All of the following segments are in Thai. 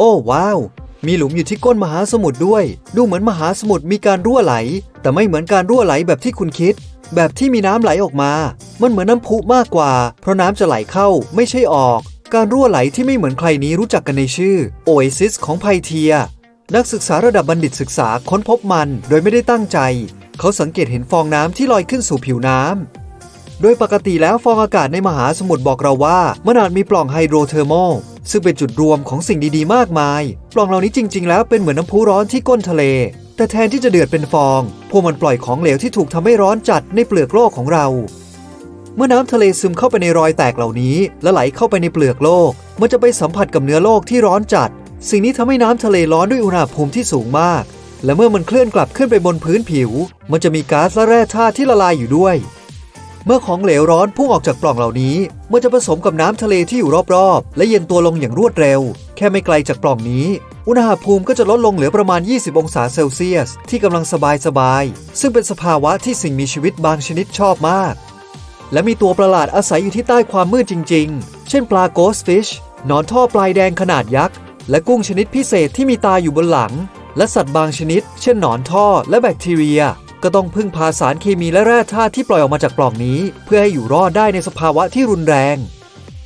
โอ้ว้าว มีหลุมอยู่ที่ก้นมหาสมุทรด้วย ดูเหมือนมหาสมุทรมีการรั่วไหล แต่ไม่เหมือนการรั่วไหลแบบที่คุณคิด แบบที่มีน้ำไหลออกมา มันเหมือนน้ำพุมากกว่า เพราะน้ำจะไหลเข้าไม่ใช่ออก การรั่วไหลที่ไม่เหมือนใครนี้รู้จักกันในชื่อ Oasis ของไพเทีย นักศึกษาระดับบัณฑิตศึกษาค้นพบมัน โดยไม่ได้ตั้งใจ เขาสังเกตเห็นฟองน้ำที่ลอยขึ้นสู่ผิวน้ำ โดยปกติแล้วฟองอากาศในมหาสมุทรบอกเราว่ามันอาจมีปล่องไฮโดรเทอร์โมลซึ่งเป็นจุดรวมของสิ่งดีๆ มากมาย ปล่องเหล่านี้จริง ๆ แล้วเป็นเหมือนน้ำพุร้อนที่ก้นทะเล แต่แทนที่จะเดือดเป็นฟอง พวกมันปล่อยของเหลวที่ถูกทำให้ร้อนจัดในเปลือกโลกของเรา เมื่อน้ำทะเลซึมเข้าไปในรอยแตกเหล่านี้ และไหลเข้าไปในเปลือกโลก มันจะไปสัมผัสกับเนื้อโลกที่ร้อนจัด สิ่งนี้ทำให้น้ำทะเลร้อนด้วยอุณหภูมิที่สูงมาก และเมื่อมันเคลื่อนกลับขึ้นไปบนพื้นผิว มันจะมีก๊าซและแร่ธาตุที่ละลายอยู่ด้วย เมื่อของเหลวร้อนพุ่งออกจากปล่องเหล่านี้ มันจะผสมกับน้ำทะเลที่อยู่รอบๆ และเย็นตัวลงอย่างรวดเร็ว แค่ไม่ไกลจากปล่องนี้ อุณหภูมิก็จะลดลงเหลือประมาณ 20 องศาเซลเซียส ที่กำลังสบายๆ ซึ่งเป็นสภาวะที่สิ่งมีชีวิตบางชนิดชอบมาก และมีตัวประหลาดอาศัยอยู่ที่ใต้ความมืดจริง ๆ เช่นปลาโกสฟิชหนอนท่อปลายแดงขนาดยักษ์ และกุ้งชนิดพิเศษที่มีตาอยู่บนหลัง และสัตว์บางชนิด เช่นหนอนท่อและแบคทีเรีย ก็ต้องพึ่งพาสารเคมีและแร่ธาตุที่ปล่อยออกมาจากปล่องนี้ เพื่อให้อยู่รอดได้ในสภาวะที่รุนแรง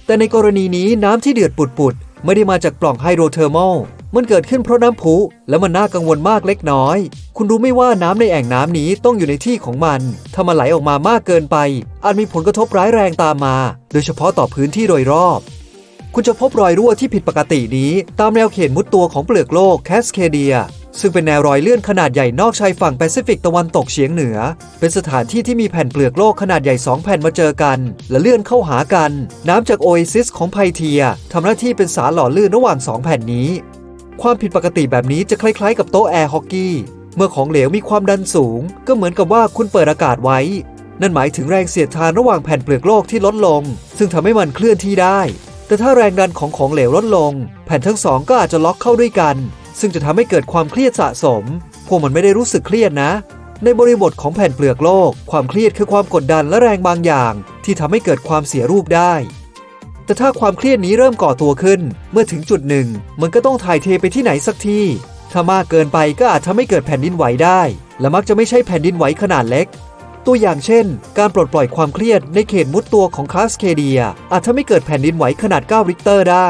แต่ในกรณีนี้น้ำที่เดือดปุดๆไม่ได้มาจากปล่องไฮโดรเทอร์มอลมันเกิดขึ้นเพราะน้ำพุและมันน่ากังวลมากเล็กน้อย คุณรู้ไม่ว่าน้ำในแอ่งน้ำนี้ต้องอยู่ในที่ของมัน ถ้ามันไหลออกมามากเกินไป อาจมีผลกระทบร้ายแรงตามมา โดยเฉพาะต่อพื้นที่โดยรอบ คุณจะพบรอยรั่วที่ผิดปกตินี้ ตามแนวเขตมุดตัวของเปลือกโลกแคสเคเดีย ซึ่งเป็นแนวรอยเลื่อนขนาดใหญ่นอกชายฝั่งแปซิฟิกตะวันตกเฉียงเหนือ เป็นสถานที่ที่มีแผ่นเปลือกโลกขนาดใหญ่ 2 แผ่นมาเจอกัน และเลื่อนเข้าหากัน น้ำจากโอเอซิสของไพเทียทำหน้าที่เป็นสารหล่อลื่นระหว่าง 2 แผ่นนี้ ความผิดปกติแบบนี้จะคล้ายๆ กับโต๊ะแอร์ฮอกกี้เมื่อของเหลวมีความดันสูง ก็เหมือนกับว่าคุณเปิดอากาศไว้ นั่นหมายถึงแรงเสียดทานระหว่างแผ่นเปลือกโลกที่ลดลง ซึ่งทำให้มันเคลื่อนที่ได้ แต่ถ้าแรงดันของของเหลวลดลง แผ่นทั้งสองก็อาจจะล็อกเข้าด้วยกัน ซึ่งจะทำให้เกิดความเครียดสะสม พวกมันไม่ได้รู้สึกเครียดนะ ในบริบทของแผ่นเปลือกโลก ความเครียดคือความกดดันและแรงบางอย่าง ที่ทำให้เกิดความเสียรูปได้ แต่ถ้าความเครียดนี้เริ่มก่อตัวขึ้น เมื่อถึงจุดหนึ่ง มันก็ต้องถ่ายเทไปที่ไหนสักที่ ถ้ามากเกินไปก็อาจทำให้เกิดแผ่นดินไหวได้ และมักจะไม่ใช่แผ่นดินไหวขนาดเล็กตัวอย่างเช่น การปลดปล่อยความเครียดในเขตมุดตัวของคาสเคเดีย อาจทำให้เกิดแผ่นดินไหวขนาด 9 ริกเตอร์ได้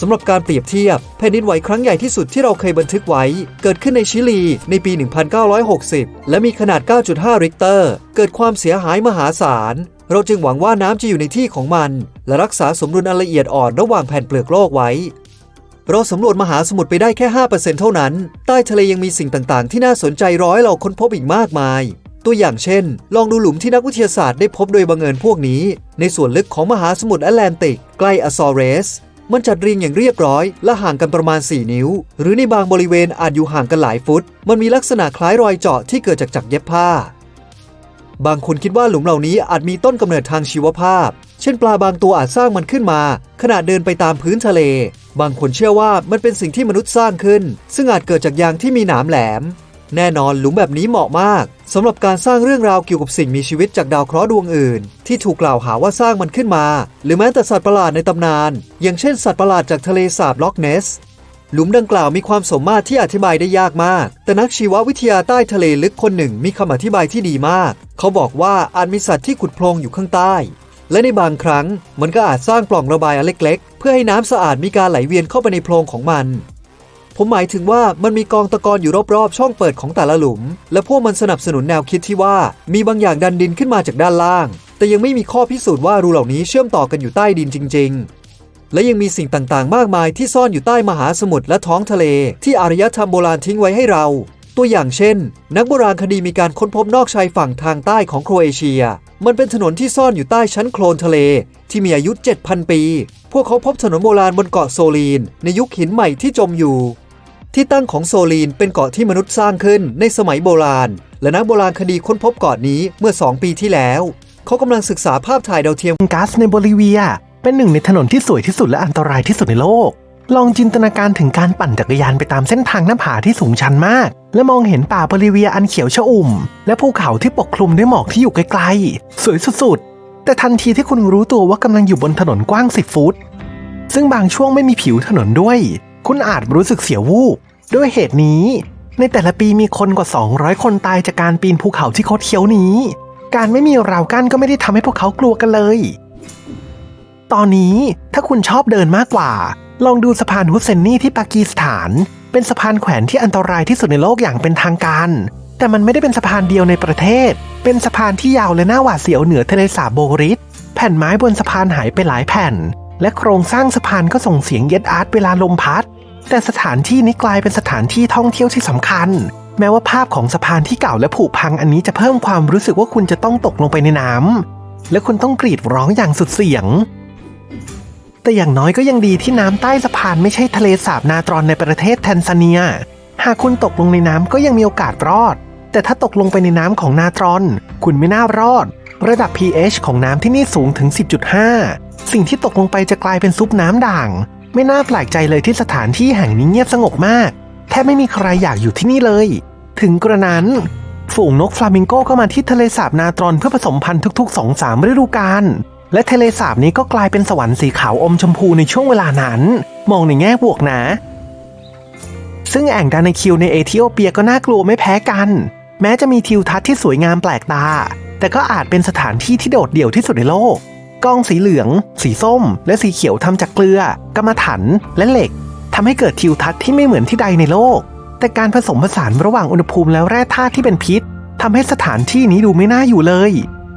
สำหรับการเปรียบเทียบแผ่นดินไหวครั้งใหญ่ที่สุดที่เราเคยบันทึกไว้ เกิดขึ้นในชิลีในปี 1960 และมีขนาด 9.5 ริกเตอร์ เกิดความเสียหายมหาศาล เราจึงหวังว่าน้ำจะอยู่ในที่ของมัน และรักษาสมดุลอันละเอียดอ่อนระหว่างแผ่นเปลือกโลกไว้ เราสำรวจมหาสมุทรไปได้แค่ 5%เท่านั้น ใต้ทะเลยังมีสิ่งต่างๆ ที่น่าสนใจร้อให้เราค้นพบอีกมากมายตัวอย่างเช่น ลองดูหลุมที่นักวิทยาศาสตร์ได้พบโดยบังเอิญพวกนี้ ในส่วนลึกของมหาสมุทรแอตแลนติก ใกล้อซอเรส มันจัดเรียงอย่างเรียบร้อย และห่างกันประมาณ 4 นิ้ว หรือในบางบริเวณอาจอยู่ห่างกันหลายฟุต มันมีลักษณะคล้ายรอยเจาะที่เกิดจากจักรเย็บผ้า บางคนคิดว่าหลุมเหล่านี้อาจมีต้นกำเนิดทางชีวภาพ เช่นปลาบางตัวอาจสร้างมันขึ้นมา ขณะเดินไปตามพื้นทะเล บางคนเชื่อว่ามันเป็นสิ่งที่มนุษย์สร้างขึ้น ซึ่งอาจเกิดจากยางที่มีหนามแหลม แน่นอนหลุมแบบนี้เหมาะมากสำหรับการสร้างเรื่องราวเกี่ยวกับสิ่งมีชีวิตจากดาวเคราะห์ดวงอื่น ที่ถูกกล่าวหาว่าสร้างมันขึ้นมา หรือแม้แต่สัตว์ประหลาดในตำนาน อย่างเช่นสัตว์ประหลาดจากทะเลสาบล็อกเนสหลุมดังกล่าวมีความสมมาตรที่อธิบายได้ยากมาก แต่นักชีววิทยาใต้ทะเลลึกคนหนึ่งมีคำอธิบายที่ดีมาก เขาบอกว่าอาจมีสัตว์ที่ขุดโพรงอยู่ข้างใต้ และในบางครั้งมันก็อาจสร้างปล่องระบายอันเล็ก ๆ เพื่อให้น้ำสะอาดมีการไหลเวียนเข้าไปในโพรงของมัน ผมหมายถึงว่ามันมีกองตะกอนอยู่รอบๆ ช่องเปิดของแต่ละหลุม และพวกมันสนับสนุนแนวคิดที่ว่า มีบางอย่างดันดินขึ้นมาจากด้านล่าง แต่ยังไม่มีข้อพิสูจน์ว่ารูเหล่านี้เชื่อมต่อกันอยู่ใต้ดินจริง ๆ และยังมีสิ่งต่างๆ มากมายที่ซ่อนอยู่ใต้มหาสมุทรและท้องทะเล ที่อารยธรรมโบราณทิ้งไว้ให้เรา ตัวอย่างเช่น นักโบราณคดีมีการค้นพบนอกชายฝั่งทางใต้ของโครเอเชีย มันเป็นถนนที่ซ่อนอยู่ใต้ชั้นโคลนทะเล ที่มีอายุ 7,000 ปี พวกเขาพบถนนโบราณบนเกาะโซลีน ในยุคหินใหม่ที่จมอยู่ ที่ตั้งของโซลีนเป็นเกาะที่มนุษย์สร้างขึ้นในสมัยโบราณ และนักโบราณคดีค้นพบเกาะนี้เมื่อ 2 ปีที่แล้ว เขากำลังศึกษาภาพถ่ายดาวเทียมก๊าซในโบลิเวีย เป็นหนึ่งในถนนที่สวยที่สุดและอันตรายที่สุดในโลก ลองจินตนาการถึงการปั่นจักรยานไปตามเส้นทางหน้าผาที่สูงชันมาก และมองเห็นป่าโบลิเวียอันเขียวชอุ่ม และภูเขาที่ปกคลุมด้วยหมอกที่อยู่ไกลๆ สวยสุดๆ แต่ทันทีที่คุณรู้ตัวว่ากำลังอยู่บนถนนกว้าง10ฟุต ซึ่งบางช่วงไม่มีผิวถนนด้วย คุณอาจรู้สึกเสียวูบด้วยเหตุนี้ ในแต่ละปีมีคนกว่า 200 คนตายจากการปีนภูเขาที่คดเคี้ยวนี้ การไม่มีราวกั้นก็ไม่ได้ทำให้พวกเขากลัวกันเลย ตอนนี้ถ้าคุณชอบเดินมากกว่า ลองดูสะพานฮุสเซนนี่ที่ปากีสถาน เป็นสะพานแขวนที่อันตรายที่สุดในโลกอย่างเป็นทางการ แต่มันไม่ได้เป็นสะพานเดียวในประเทศ เป็นสะพานที่ยาวและน่าหวาดเสียวเหนือทะเลสาบโบริสแผ่นไม้บนสะพานหายไปหลายแผ่น และโครงสร้างสะพานก็ส่งเสียงเย็ดอาร์ตเวลาลมพัด แต่สถานที่นี้กลายเป็นสถานที่ท่องเที่ยวที่สำคัญ แม้ว่าภาพของสะพานที่เก่าและผุพังอันนี้จะเพิ่มความรู้สึกว่าคุณจะต้องตกลงไปในน้ำและคุณต้องกรีดร้องอย่างสุดเสียง แต่อย่างน้อยก็ยังดีที่น้ำใต้สะพานไม่ใช่ทะเลสาบนาตรอนในประเทศแทนซาเนีย หากคุณตกลงในน้ำก็ยังมีโอกาสรอด แต่ถ้าตกลงไปในน้ำของนาตรอน คุณไม่น่ารอด ระดับ pH ของน้ำที่นี่สูงถึง 10.5 สิ่งที่ตกลงไปจะกลายเป็นซุปน้ำด่าง ไม่น่าแปลกใจเลยที่สถานที่แห่งนี้เงียบสงบมาก แทบไม่มีใครอยากอยู่ที่นี่เลย ถึงกระนั้น ฝูงนกฟลามิงโกก็มาที่ทะเลสาบนาตรอนเพื่อผสมพันธุ์ทุกๆ 2-3 ฤดูกาล และทะเลสาบนี้ก็กลายเป็นสวรรค์สีขาวอมชมพูในช่วงเวลานั้น มองในแง่บวกนะ ซึ่งแอ่งดานาคิวในเอธิโอเปียก็น่ากลัวไม่แพ้กัน แม้จะมีทิวทัศน์ที่สวยงามแปลกตา แต่ก็อาจเป็นสถานที่ที่โดดเดี่ยวที่สุดในโลก กล้องสีเหลือง สีส้ม และสีเขียวทำจากเกลือกำมะถัน และเหล็กทำให้เกิดทิวทัศน์ที่ไม่เหมือนที่ใดในโลก แต่การผสมผสานระหว่างอุณหภูมิและแร่ธาตุที่เป็นพิษทำให้สถานที่นี้ดูไม่น่าอยู่เลย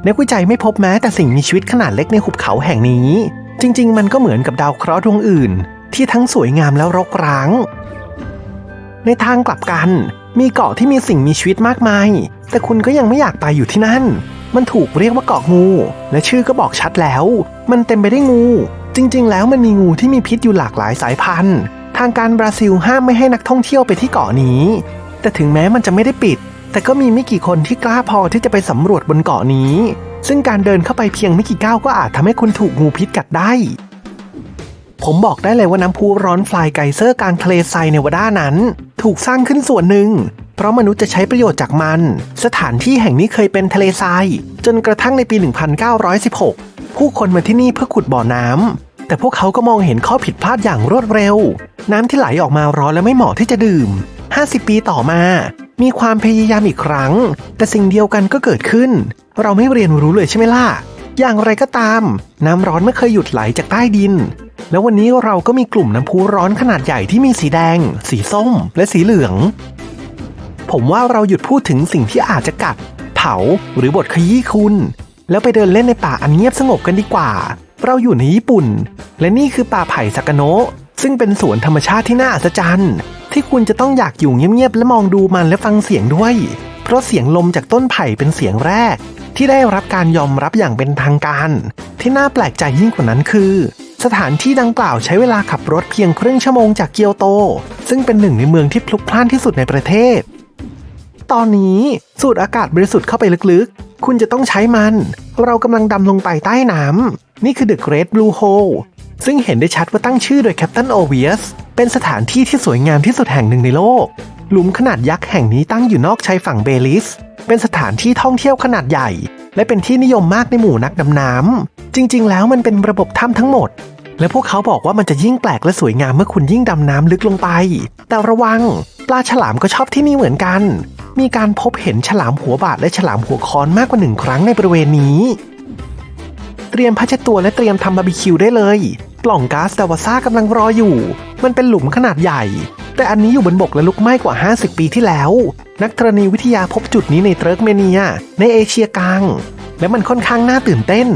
นักวิจัยไม่พบแม้แต่สิ่งมีชีวิตขนาดเล็กในหุบเขาแห่งนี้ จริง ๆ มันก็เหมือนกับดาวเคราะห์ดวงอื่น ที่ทั้งสวยงามและรกร้าง ในทางกลับกัน มีเกาะที่มีสิ่งมีชีวิตมากมาย แต่คุณก็ยังไม่อยากไปอยู่ที่นั่น มันถูกเรียกว่าเกาะงู และชื่อก็บอกชัดแล้ว มันเต็มไปได้วยงู จริง ๆ แล้วมันมีงูที่มีพิษอยู่หลากหลายสายพันธุ์ ทางการบราซิลห้ามไม่ให้นักท่องเที่ยวไปที่เกาะนี้ แต่ถึงแม้มันจะไม่ได้ปิด แต่ก็มีไม่กี่คนที่กล้าพอที่จะไปสำรวจบนเกาะนี้ ซึ่งการเดินเข้าไปเพียงไม่กี่ก้าวก็อาจทำให้คุณถูกงูพิษกัดได้ ผมบอกได้เลยว่าน้ำพุร้อนฟลายไกเซอร์กลางทะเลทรายเนวาดานั้น ถูกสร้างขึ้นส่วนหนึ่ง เพราะมนุษย์จะใช้ประโยชน์จากมัน สถานที่แห่งนี้เคยเป็นทะเลทราย จนกระทั่งในปี 1916 ผู้คนมาที่นี่เพื่อขุดบ่อน้ำ แต่พวกเขาก็มองเห็นข้อผิดพลาดอย่างรวดเร็ว น้ำที่ไหลออกมาร้อนและไม่เหมาะที่จะดื่ม 50 ปีต่อมา มีความพยายามอีกครั้ง แต่สิ่งเดียวกันก็เกิดขึ้น เราไม่เรียนรู้เลยใช่ไหมล่ะ อย่างไรก็ตาม น้ำร้อนไม่เคยหยุดไหลจากใต้ดินแล้ววันนี้เราก็มีกลุ่มน้ำพุร้อนขนาดใหญ่ที่มีสีแดง สีส้ม และสีเหลือง ผมว่าเราหยุดพูดถึงสิ่งที่อาจจะกัด เผาหรือบทขยี้คุณ แล้วไปเดินเล่นในป่าอันเงียบสงบกันดีกว่า เราอยู่ในญี่ปุ่น และนี่คือป่าไผ่ซากาโนะซึ่งเป็นสวนธรรมชาติที่น่าอัศจรรย์ ที่คุณจะต้องอยากอยู่เงียบๆและมองดูมันและฟังเสียงด้วย เพราะเสียงลมจากต้นไผ่เป็นเสียงแรก ที่ได้รับการยอมรับอย่างเป็นทางการ ที่น่าแปลกใจยิ่งกว่านั้นคือสถานที่ดังกล่าวใช้เวลาขับรถเพียงครึ่งชั่วโมงจากเกียวโต ซึ่งเป็นหนึ่งในเมืองที่พลุกพล่านที่สุดในประเทศ ตอนนี้สูดอากาศบริสุทธิ์เข้าไปลึกๆ คุณจะต้องใช้มัน เรากำลังดำลงไปใต้น้ำ นี่คือ The Great Blue Hole ซึ่งเห็นได้ชัดว่าตั้งชื่อโดยแคปตันโอเวียสเป็นสถานที่ที่สวยงามที่สุดแห่งหนึ่งในโลก หลุมขนาดยักษ์แห่งนี้ตั้งอยู่นอกชายฝั่งเบลิส เป็นสถานที่ท่องเที่ยวขนาดใหญ่ และเป็นที่นิยมมากในหมู่นักดำน้ำ จริง ๆ แล้วมันเป็นระบบถ้ำทั้งหมด และพวกเขาบอกว่ามันจะยิ่งแปลกและสวยงามเมื่อคุณยิ่งดำน้ำลึกลงไป แต่ระวัง ปลาฉลามก็ชอบที่นี่เหมือนกัน มีการพบเห็นฉลามหัวบาดและฉลามหัวค้อนมากกว่าหนึ่งครั้งในบริเวณนี้ เตรียมผ้าเช็ดตัวและเตรียมทำบาร์บีคิวได้เลยปล่องก๊าซดาวซ่ากำลังรออยู่ มันเป็นหลุมขนาดใหญ่ แต่อันนี้อยู่บนบกและลุกไหม้กว่า 50 ปีที่แล้ว นักธรณีวิทยาพบจุดนี้ในเติร์กเมเนีย ในเอเชียกลาง และมันค่อนข้างน่าตื่นเต้น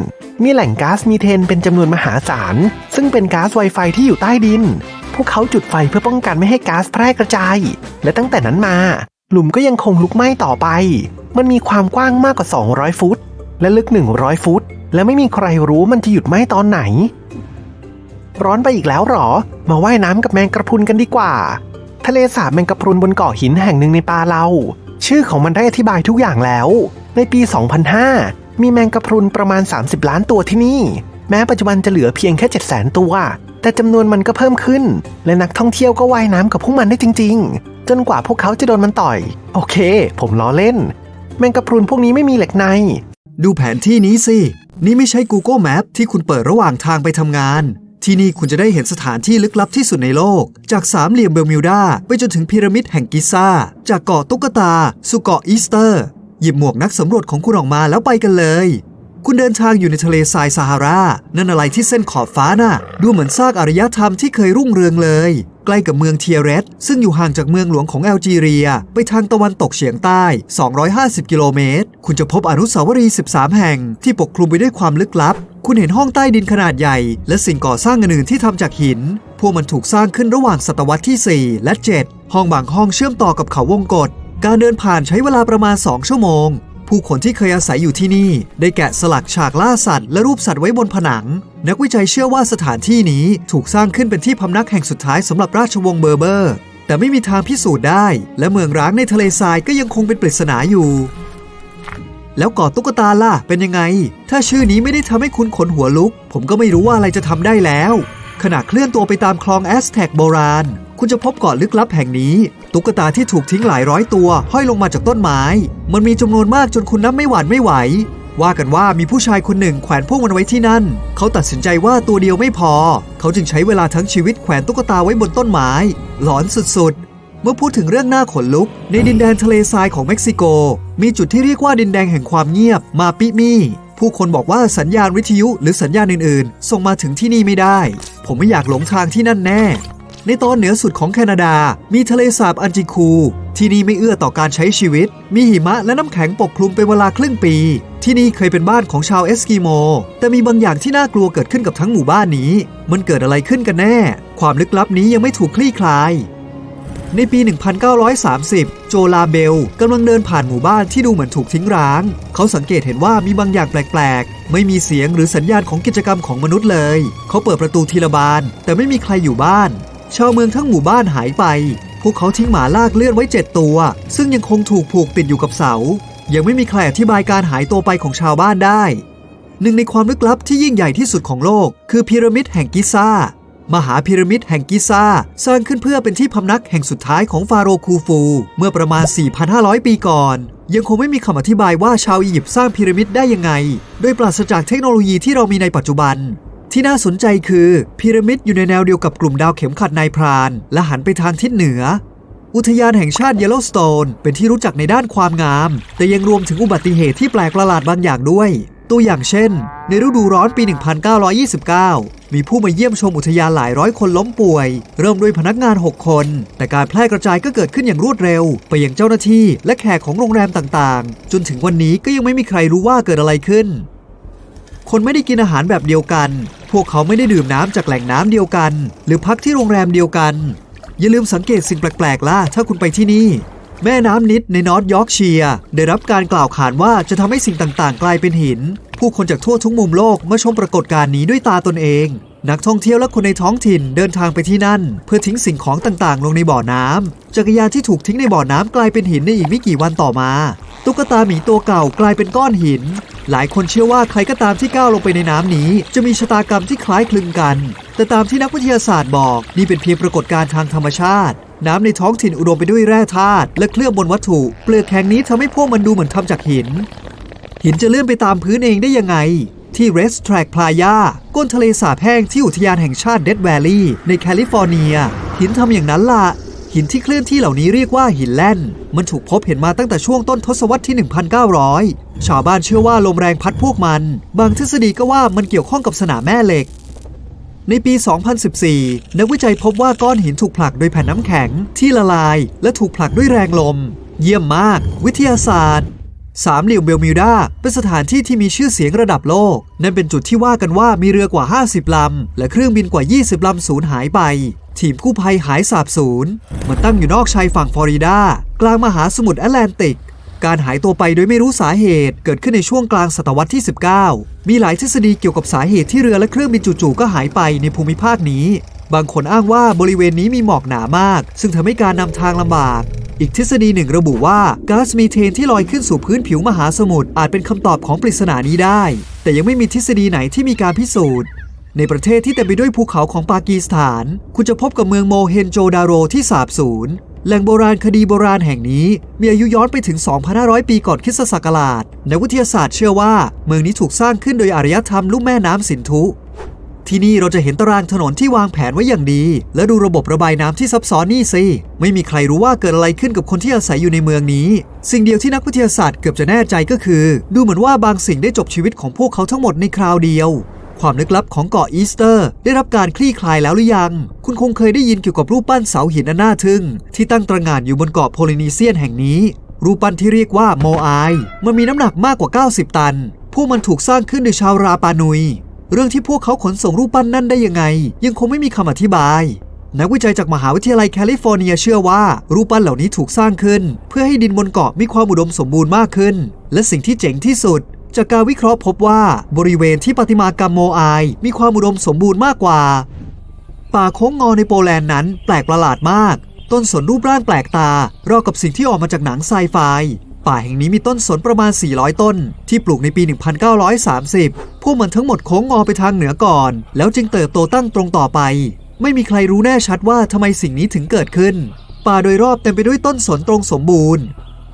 มีแหล่งก๊าซมีเทนเป็นจำนวนมหาศาล ซึ่งเป็นก๊าซไวไฟที่อยู่ใต้ดิน พวกเขาจุดไฟเพื่อป้องกันไม่ให้ก๊าซแพร่กระจาย และตั้งแต่นั้นมา หลุมก็ยังคงลุกไหม้ต่อไป มันมีความกว้างมากกว่า 200 ฟุต และลึก 100 ฟุต และไม่มีใครรู้มันจะหยุดไหม้ตอนไหน ร้อนไปอีกแล้วหรอ มาว่ายน้ำกับแมงกระพุนกันดีกว่า ทะเลสาบแมงกระพุนบนเกาะหินแห่งหนึ่งในปาเราชื่อของมันได้อธิบายทุกอย่างแล้ว ในปี 2005 มีแมงกระพุนประมาณ 30 ล้านตัวที่นี่ แม้ปัจจุบันจะเหลือเพียงแค่ 700,000 ตัว แต่จำนวนมันก็เพิ่มขึ้น และนักท่องเที่ยวก็ว่ายน้ำกับพวกมันได้จริง ๆ จนกว่าพวกเขาจะโดนมันต่อย โอเค ผมล้อเล่น แมงกะพรุนพวกนี้ไม่มีเหล็กใน ดูแผนที่นี้สิ นี่ไม่ใช่ Google Map ที่คุณเปิดระหว่างทางไปทำงาน ที่นี่คุณจะได้เห็นสถานที่ลึกลับที่สุดในโลก จากสามเหลี่ยมเบลมิวดาไปจนถึงพีระมิดแห่งกิซ่า จากเกาะตุ๊กตา สู่เกาะอีสเตอร์ หยิบหมวกนักสำรวจของคุณออกมาแล้วไปกันเลย คุณเดินทางอยู่ในทะเลทรายซาฮารา นั่นอะไรที่เส้นขอบฟ้าน่ะ ดูเหมือนซากอารยธรรมที่เคยรุ่งเรืองเลย ใกล้กับเมืองเทียเรสซึ่งอยู่ห่างจากเมืองหลวงของแอลจีเรีย ไปทางตะวันตกเฉียงใต้ 250 กิโลเมตร คุณจะพบอนุสาวรีย์ 13 แห่ง ที่ปกคลุมไปด้วยความลึกลับ คุณเห็นห้องใต้ดินขนาดใหญ่ และสิ่งก่อสร้างอื่นๆที่ทำจากหิน พวกมันถูกสร้างขึ้นระหว่างศตวรรษที่ 4 และ 7 ห้องบางห้องเชื่อมต่อกับเขาวงกฏการเดินผ่านใช้เวลาประมาณ 2 ชั่วโมง ผู้คนที่เคยอาศัยอยู่ที่นี่ ได้แกะสลักฉากล่าสัตว์และรูปสัตว์ไว้บนผนัง นักวิจัยเชื่อว่าสถานที่นี้ถูกสร้างขึ้นเป็นที่พำนักแห่งสุดท้ายสำหรับราชวงศ์เบอร์เบอร์ แต่ไม่มีทางพิสูจน์ได้ และเมืองร้างในทะเลทรายก็ยังคงเป็นปริศนาอยู่ แล้วกาะตุ๊กตาล่ะเป็นยังไง ถ้าชื่อนี้ไม่ได้ทำให้คุณขนหัวลุก ผมก็ไม่รู้ว่าอะไรจะทำได้แล้วขณะเคลื่อนตัวไปตามคลองแอสแท็กโบราณ คุณจะพบเกาะลึกลับแห่งนี้ ตุ๊กตาที่ถูกทิ้งหลายร้อยตัว ห้อยลงมาจากต้นไม้ มันมีจำนวนมากจนคุณนับไม่หวานไม่ไหว ว่ากันว่ามีผู้ชายคนหนึ่งแขวนพวกมันไว้ที่นั่น เขาตัดสินใจว่าตัวเดียวไม่พอ เขาจึงใช้เวลาทั้งชีวิตแขวนตุ๊กตาไว้บนต้นไม้ หลอนสุดๆ เมื่อพูดถึงเรื่องหน้าขนลุก ในดินแดนทะเลทรายของเม็กซิโก มีจุดที่เรียกว่าดินแดงแห่งความเงียบ มาปิมีผู้คนบอกว่าสัญญาณวิทยุหรือสัญญาณอื่นๆ ส่งมาถึงที่นี่ไม่ได้ ผมไม่อยากหลงทางที่นั่นแน่ ในตอนเหนือสุดของแคนาดา มีทะเลสาบอันจิคู ที่นี่ไม่เอื้อต่อการใช้ชีวิต มีหิมะและน้ำแข็งปกคลุมเป็นเวลาครึ่งปี ที่นี่เคยเป็นบ้านของชาวเอสกิโม แต่มีบางอย่างที่น่ากลัวเกิดขึ้นกับทั้งหมู่บ้านนี้ มันเกิดอะไรขึ้นกันแน่ ความลึกลับนี้ยังไม่ถูกคลี่คลายในปี 1930 โจลาเบลกำลังเดินผ่านหมู่บ้านที่ดูเหมือนถูกทิ้งร้าง เขาสังเกตเห็นว่ามีบางอย่างแปลก ๆ ไม่มีเสียงหรือสัญญาณของกิจกรรมของมนุษย์เลย เขาเปิดประตูทีละบาน แต่ไม่มีใครอยู่บ้าน ชาวเมืองทั้งหมู่บ้านหายไป พวกเขาทิ้งหมาลากเลื่อนไว้ 7 ตัว ซึ่งยังคงถูกผูกติดอยู่กับเสา ยังไม่มีใครอธิบายการหายตัวไปของชาวบ้านได้ หนึ่งในความลึกลับที่ยิ่งใหญ่ที่สุดของโลก คือพีระมิดแห่งกิซ่ามหาพีระมิดแห่งกิซ่าสร้างขึ้นเพื่อเป็นที่พำนักแห่งสุดท้ายของฟาโรห์คูฟู เมื่อประมาณ 4,500 ปีก่อน ยังคงไม่มีคำอธิบายว่าชาวอียิปต์สร้างพีระมิดได้ยังไง โดยปราศจากเทคโนโลยีที่เรามีในปัจจุบัน ที่น่าสนใจคือพีระมิดอยู่ในแนวเดียวกับกลุ่มดาวเข็มขัดนายพราน และหันไปทางทิศเหนือ อุทยานแห่งชาติเยลโลสโตนเป็นที่รู้จักในด้านความงาม แต่ยังรวมถึงอุบัติเหตุที่แปลกประหลาดบางอย่างด้วย ตัวอย่างเช่น ในฤดูร้อนปี 1929 มีผู้มาเยี่ยมชมอุทยานหลายร้อยคนล้มป่วย เริ่มด้วยพนักงาน 6 คน แต่การแพร่กระจายก็เกิดขึ้นอย่างรวดเร็ว ไปยังเจ้าหน้าที่ และแขกของโรงแรมต่างๆ จนถึงวันนี้ก็ยังไม่มีใครรู้ว่าเกิดอะไรขึ้นคนไม่ได้กินอาหารแบบเดียวกัน พวกเขาไม่ได้ดื่มน้ำจากแหล่งน้ำเดียวกัน หรือพักที่โรงแรมเดียวกัน อย่าลืมสังเกตสิ่งแปลกๆล่ะถ้าคุณไปที่นี่ แม่น้ำนิดในนอร์ทยอร์กเชียร์ได้รับการกล่าวขานว่าจะทำให้สิ่งต่างๆ กลายเป็นหิน ผู้คนจากทั่วทุกมุมโลกมาชมปรากฏการณ์นี้ด้วยตาตนเอง นักท่องเที่ยวและคนในท้องถิ่นเดินทางไปที่นั่น เพื่อทิ้งสิ่งของต่างๆ ลงในบ่อน้ำจักรยานที่ถูกทิ้งในบ่อน้ำกลายเป็นหินในอีกไม่กี่วันต่อมา ตุ๊กตาหมีตัวเก่ากลายเป็นก้อนหิน หลายคนเชื่อว่าใครก็ตามที่ก้าวลงไปในน้ำนี้ จะมีชะตากรรมที่คล้ายคลึงกัน แต่ตามที่นักวิทยาศาสตร์บอก นี่เป็นเพียงปรากฏการณ์ทางธรรมชาติ น้ำในท้องถิ่นอุดมไปด้วยแร่ธาตุและเคลือบบนวัตถุ เปลือกแข็งนี้ทำให้พวกมันดูเหมือนทำจากหิน หินจะเลื่อนไปตามพื้นเองได้ยังไงที่ Rest r a c k Playa ก้นทะเลสาบแห้งที่อุทยานแห่งชาติเดดแวลลีย์ในแคลิฟอร์เนีย หินทำอย่างนั้นล่ะ หินที่เคลื่อนที่เหล่านี้เรียกว่าหินแล่น มันถูกพบเห็นมาตั้งแต่ช่วงต้นทศวรรษที่ 1900 ชาวบ้านเชื่อว่าลมแรงพัดพวกมัน บางทฤษฎีก็ว่ามันเกี่ยวข้องกับสนามแม่เหล็ก ในปี 2014 นักวิจัยพบว่าก้อนหินถูกผลักโดยแผ่นน้ำแข็งที่ละลาย และถูกผลักด้วยแรงลม เยี่ยมมาก วิทยาศาสตร์สามเหลี่ยมเบลมิวดาเป็นสถานที่ที่มีชื่อเสียงระดับโลก นั่นเป็นจุดที่ว่ากันว่ามีเรือ กว่า 50 ลำ และเครื่องบินกว่า 20 ลำสูญหายไป ทีมกู้ภัยหายสาบสูญมันตั้งอยู่นอกชายฝั่งฟลอริดา กลางมหาสมุทรแอตแลนติก การหายตัวไปโดยไม่รู้สาเหตุ เกิดขึ้นในช่วงกลางศตวรรษที่ 19 มีหลายทฤษฎีเกี่ยวกับสาเหตุที่เรือและเครื่องบินจู่ๆก็หายไปในภูมิภาคนี้ บางคนอ้างว่าบริเวณนี้มีหมอกหนามาก ซึ่งทำให้การนำทางลำบากอีกทฤษฎีหนึ่งระบุว่าก๊าซมีเทนที่ลอยขึ้นสู่พื้นผิวมหาสมุทรอาจเป็นคำตอบของปริศนานี้ได้ แต่ยังไม่มีทฤษฎีไหนที่มีการพิสูจน์ ในประเทศที่เต็มไปด้วยภูเขาของปากีสถาน คุณจะพบกับเมืองโมเฮนโจดาโรที่สาบสูญแหล่งโบราณคดีโบราณแห่งนี้ มีอายุย้อนไปถึง 2,500 ปีก่อนคริสตศักราชนักวิทยาศาสตร์เชื่อว่า เมืองนี้ถูกสร้างขึ้นโดยอารยธรรมลุ่มแม่น้ำสินธุทที่นี่เราจะเห็นตารางถนนที่วางแผนไว้อย่างดี และดูระบบระบายน้ำที่ซับซ้อนนี่สิ ไม่มีใครรู้ว่าเกิดอะไรขึ้นกับคนที่อาศัยอยู่ในเมืองนี้ สิ่งเดียวที่นักวิทยาศาสตร์เกือบจะแน่ใจก็คือ ดูเหมือนว่าบางสิ่งได้จบชีวิตของพวกเขาทั้งหมดในคราวเดียว ความลึกลับของเกาะอีสเตอร์ ได้รับการคลี่คลายแล้วหรือยัง คุณคงเคยได้ยินเกี่ยวกับรูปปั้นเสาหินอันน่าทึ่ง ที่ตั้งตระหง่านอยู่บนเกาะโพลินีเซียนแห่งนี้ รูปปั้นที่เรียกว่าโมไอมันมีน้ำหนักมากกว่า 90 ตัน พวกมันถูกสร้างขึ้นโดยชาวราปานุย เรื่องที่พวกเขาขนส่งรูปปั้นนั่นได้ยังไง ยังคงไม่มีคำอธิบายนักวิจัยจากมหาวิทยาลัยแคลิฟอร์เนียเชื่อว่า รูปปั้นเหล่านี้ถูกสร้างขึ้น เพื่อให้ดินบนเกาะมีความอุดมสมบูรณ์มากขึ้น และสิ่งที่เจ๋งที่สุด จากการวิเคราะห์พบว่าบริเวณที่ประติมากรรมโมอาย มีความอุดมสมบูรณ์มากกว่า ป่าโค้งงอในโปแลนด์นั้นแปลกประหลาดมาก ต้นสนรูปร่างแปลกตาราวกับสิ่งที่ออกมาจากหนังไซไฟป่าแห่งนี้มีต้นสนประมาณ 400 ต้น ที่ปลูกในปี 1930 พวกมันทั้งหมดโค้งงอไปทางเหนือก่อน แล้วจึงเติบโตตั้งตรงต่อไป ไม่มีใครรู้แน่ชัดว่าทำไมสิ่งนี้ถึงเกิดขึ้น ป่าโดยรอบเต็มไปด้วยต้นสนตรงสมบูรณ์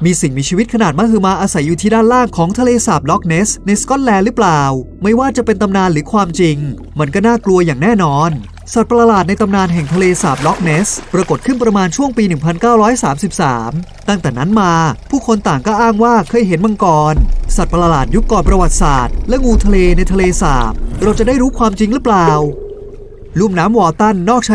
มีสิ่งมีชีวิตขนาดมหึมาอาศัยอยู่ที่ด้านล่างของทะเลสาบล็อกเนสในสกอตแลนด์หรือเปล่า ไม่ว่าจะเป็นตำนานหรือความจริง มันก็น่ากลัวอย่างแน่นอน สัตว์ประหลาดในตำนานแห่งทะเลสาบล็อกเนส ปรากฏขึ้นประมาณช่วงปี 1933 ตั้งแต่นั้นมา ผู้คนต่างก็อ้างว่าเคยเห็นมังกร สัตว์ประหลาดยุคก่อนประวัติศาสตร์ และงูทะเลในทะเลสาบ เราจะได้รู้ความจริงหรือเปล่า ลุ่มน้ำวอตันนอกชาย